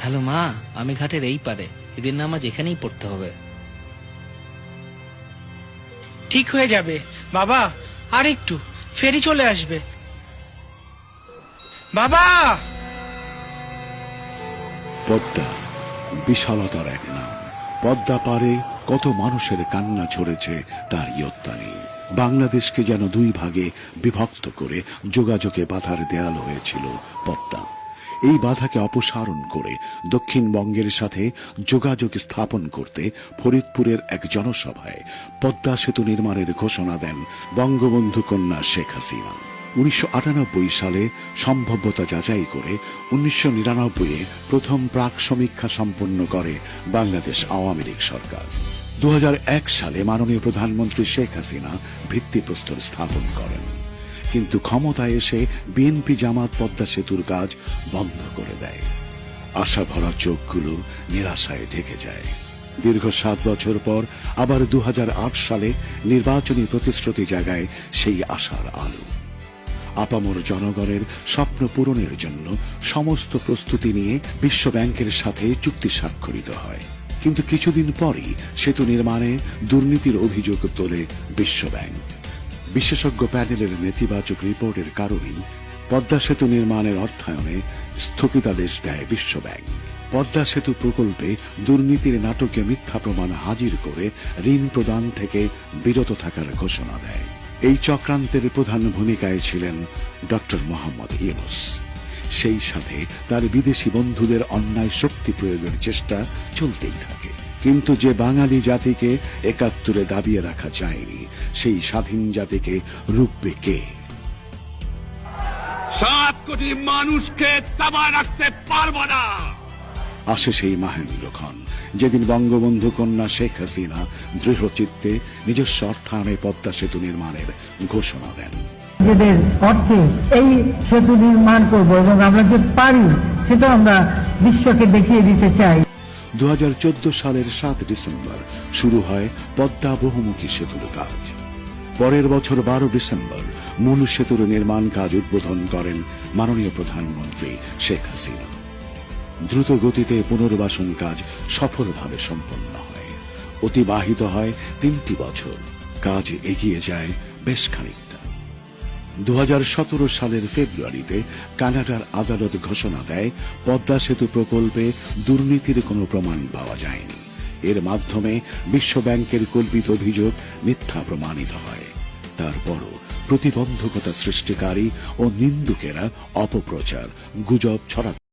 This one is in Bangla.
হ্যালো মা আমি ঘাটের এই পারে। এদের নামাজ এখানেই পড়তে হবে। ঠিক হয়ে যাবে। বাবা আর একটু। ফেরি চলে আসবে। বাবা! পদ্মা বিশালতার এক নাম। পদ্মা পারে কত মানুষের কান্না ছড়েছে তার ইয়ত্তা নেই। বাংলাদেশকে যেন দুই ভাগে বিভক্ত করে যোগাযোগে বাধার দেয়াল হয়েছিল পদ্মা। এই বাধাকে অপসারণ করে দক্ষিণবঙ্গের সাথে যোগাযোগ স্থাপন করতে ফরিদপুরের এক জনসভায় পদ্মা সেতু নির্মাণের ঘোষণা দেন বঙ্গবন্ধু কন্যা শেখ হাসিনা। উনিশশো আটানব্বই সালে সম্ভাব্যতা যাচাই করে উনিশশো নিরানব্বই প্রথম প্রাক সমীক্ষা সম্পন্ন করে বাংলাদেশ আওয়ামী লীগ সরকার। দু হাজার এক সালে মাননীয় প্রধানমন্ত্রী শেখ হাসিনা ভিত্তিপ্রস্তর স্থাপন করেন। কিন্তু ক্ষমতায় এসে বিএনপি জামাত পদ্মা সেতুর কাজ বন্ধ করে দেয়। আশা ভরা চোখগুলো নিরাশায় ঢেকে যায়। দীর্ঘ সাত বছর পর আবার দু হাজার আট সালে নির্বাচনী প্রতিশ্রুতি জায়গায় সেই আশার আলো। আপামর জনগণের স্বপ্ন পূরণের জন্য সমস্ত প্রস্তুতি নিয়ে বিশ্ব ব্যাংকের সাথে চুক্তি স্বাক্ষরিত হয়। কিন্তু কিছুদিন পরই সেতু নির্মাণে দুর্নীতির অভিযোগ তোলে বিশ্ব ব্যাংক। বিশেষজ্ঞ প্যানেলের নেতিবাচক রিপোর্টের কারণেই পদ্মা সেতু নির্মাণের অর্থায়নে স্থগিতাদেশ দেয় বিশ্বব্যাংক পদ্মা সেতু প্রকল্পে দুর্নীতির নাটকে মিথ্যা প্রমাণ হাজির করে ঋণ প্রদান থেকে বিরত থাকার ঘোষণা দেয়। এই চক্রান্তের প্রধান ভূমিকায় ছিলেন ডক্টর মোহাম্মদ ইউনুস। সেই সাথে তার বিদেশি বন্ধুদের অন্যায় শক্তি প্রয়োগের চেষ্টা চলতেই থাকে। কিন্তু যে বাঙালি জাতিকে একাত্তরে দাবিয়ে রাখা যায়নি সেই স্বাধীন জাতিকে রুখবে কে? সাত কোটি মানুষকে রাখতে পারব না। আসে সেই মাহেন্দ্রক্ষণ যেদিন বঙ্গবন্ধু কন্যা শেখ হাসিনা দৃঢ় চিত্তে নিজস্ব অর্থায়নে পদ্মা সেতু নির্মাণের ঘোষণা দেন। নিজেদের অর্থে এই সেতু নির্মাণ করব এবং আমরা যে পারি সেটা আমরা বিশ্বকে দেখিয়ে দিতে চাই। দু হাজার চোদ্দ সালের সাত ডিসেম্বর শুরু হয় পদ্মা বহুমুখী সেতুর কাজ। পরের বছর বারো ডিসেম্বর মূল সেতুর নির্মাণ কাজ উদ্বোধন করেন মাননীয় প্রধানমন্ত্রী শেখ হাসিনা। দ্রুত গতিতে পুনর্বাসন কাজ সফলভাবে সম্পন্ন হয়। অতিবাহিত হয় তিনটি বছর। কাজ এগিয়ে যায় বেশ খানিকটা। দু হাজার সতেরো সালের ফেব্রুয়ারিতে কানাডার আদালত ঘোষণা দেয়, পদ্মা সেতু প্রকল্পে দুর্নীতির কোনো প্রমাণ পাওয়া যায়নি। এর মাধ্যমে বিশ্ব ব্যাংকের কল্পিত অভিযোগ মিথ্যা প্রমাণিত হয়। তারপরও প্রতিবন্ধকতা সৃষ্টিকারী ও নিন্দুকেরা অপপ্রচার, গুজব ছড়া